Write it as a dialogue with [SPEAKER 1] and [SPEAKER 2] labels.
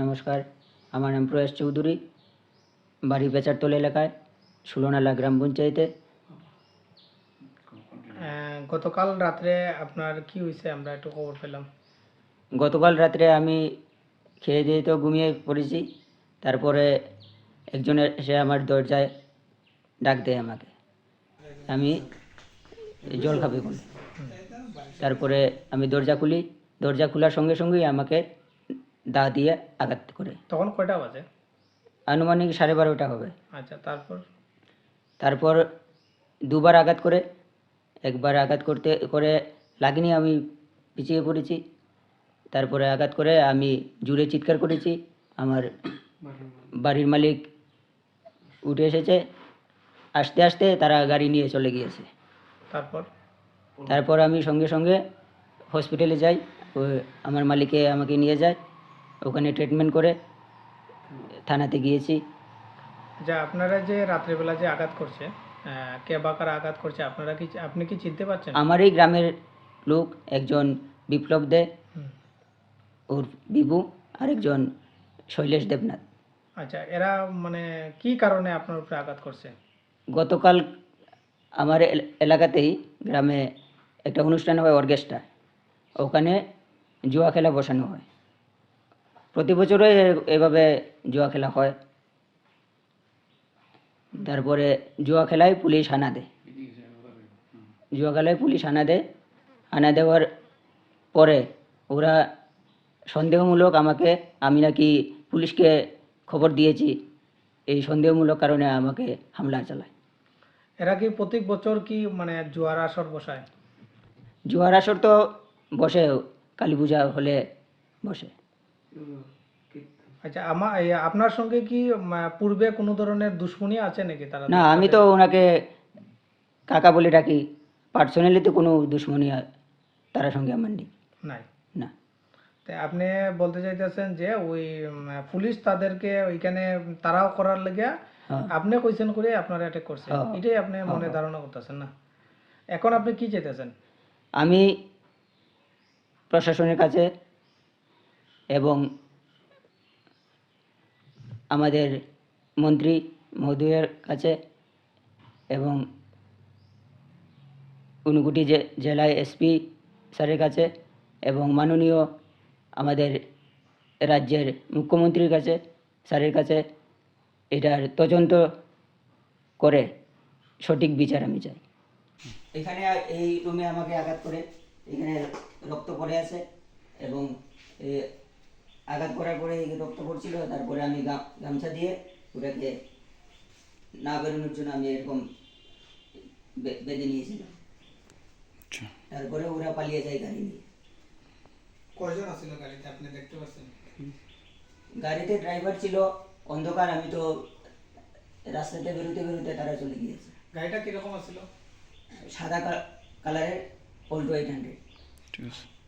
[SPEAKER 1] নমস্কার আমার নাম প্রয়াস চৌধুরী বাড়ি বেচারতল এলাকায় সুলনালা গ্রাম পঞ্চায়েতে।
[SPEAKER 2] গতকাল রাত্রে আপনার কি হয়েছে আমরা একটু খবর পেলাম।
[SPEAKER 1] গতকাল রাত্রে আমি খেয়ে দিয়ে তো ঘুমিয়ে পড়েছি তারপরে একজনের এসে আমার দরজায় ডাক দেয় আমাকে। আমি জল খাবে বলে। তারপরে আমি দরজা খুলি দরজা খোলার সঙ্গে সঙ্গেই আমাকে দা দিয়ে আঘাত করে।
[SPEAKER 2] তখন কয়টা বাজে?
[SPEAKER 1] আনুমানিক সাড়ে বারোটা হবে।
[SPEAKER 2] আচ্ছা তারপর?
[SPEAKER 1] তারপর দুবার আঘাত করে একবার আঘাত করতে করে লাগেনি আমি পিছিয়ে পড়েছি। তারপরে আঘাত করে আমি জুড়ে চিৎকার করেছি আমার বাড়ির মালিক উঠে এসেছে। আস্তে আস্তে তারা গাড়ি নিয়ে চলে গিয়েছে।
[SPEAKER 2] তারপর?
[SPEAKER 1] তারপর আমি সঙ্গে সঙ্গে হসপিটালে যাই আমার মালিকে আমাকে নিয়ে যায়। ওখানে ট্রিটমেন্ট করে থানাতে গিয়েছি।
[SPEAKER 2] আচ্ছা আপনারা যে রাত্রেবেলা যে আঘাত করছে কে বা কারা আঘাত করছে আপনারা কি আপনি কি চিনতে পারছেন?
[SPEAKER 1] আমার এই গ্রামের লোক একজন বিপ্লব দে ওর বিবু আরেকজন শৈলেশ দেবনাথ।
[SPEAKER 2] আচ্ছা এরা মানে কি কারণে আপনার উপরে আঘাত করছে?
[SPEAKER 1] গতকাল আমার এল- এলাকাতেই গ্রামে একটা অনুষ্ঠান হয় অর্কেস্ট্রা। ওখানে জুয়া খেলা বসানো হয়। প্রতি বছরই এভাবে জুয়া খেলা হয়। তারপরে জুয়া খেলায় পুলিশ হানা দেয়। জুয়া খেলায় পুলিশ হানা দেয়। হানা দেওয়ার পরে ওরা সন্দেহমূলক আমাকে আমি নাকি পুলিশকে খবর দিয়েছি এই সন্দেহমূলক কারণে আমাকে হামলা চালায়।
[SPEAKER 2] এরা কি প্রত্যেক বছর কি মানে জোয়ার আসর বসায়?
[SPEAKER 1] জোয়ার আসর তো বসে কালী পূজা হলে বসে।
[SPEAKER 2] আচ্ছা আমার আপনার সঙ্গে কি পূর্বে কোনো ধরনের দুশ্মনী আছে নাকি তারা?
[SPEAKER 1] না আমি তো ওনাকে কাকা বলে ডাকি। পার্সোনালি তো কোনো দুশ্মনী তার সঙ্গে আমার নেই।
[SPEAKER 2] নাই?
[SPEAKER 1] না।
[SPEAKER 2] তা আপনি বলতে চাইতেছেন যে ওই পুলিশ তাদেরকে ওইখানে তারাও করার লেগে
[SPEAKER 1] হ্যাঁ।
[SPEAKER 2] আপনি কইছেন করে আপনারা অ্যাটাক করছে
[SPEAKER 1] হ্যাঁ।
[SPEAKER 2] এটাই আপনি মনে ধারণা করতেছেন না? এখন আপনি কি চাইতেছেন?
[SPEAKER 1] আমি প্রশাসনের কাছে এবং আমাদের মন্ত্রী মহোদয়ের কাছে এবং ঊনকোটি জে- জেলায় এসপি স্যারের কাছে এবং মাননীয় আমাদের রাজ্যের মুখ্যমন্ত্রীর কাছে স্যারের কাছে এটার তদন্ত করে সঠিক বিচার আমি চাই। এখানে এই রুমে আমাকে আঘাত করে, এখানে রক্ত পড়ে আছে এবং আঘাত করার পরে রক্ত পড়ছিল তারপরে আমি গামছা দিয়ে ওটাকে না বেরোনোর জন্য আমি এরকম বে- বেঁধে নিয়েছিলাম। তারপরে ওরা পালিয়ে যায় গাড়ি নিয়ে।
[SPEAKER 2] কয়জন আছিল গাড়িতে? আপনি দেখতে পাচ্ছেন?
[SPEAKER 1] গাড়িতে ড্রাইভার ছিল অন্ধকার আমি তো রাস্তাতে বেরোতে বেরোতে তারা চলে গিয়েছে।
[SPEAKER 2] গাড়িটা কীরকম আছিল
[SPEAKER 1] সাদা কা- কালারের অল্টো এইট হান্ড্রেড
[SPEAKER 3] ঠিক আছে।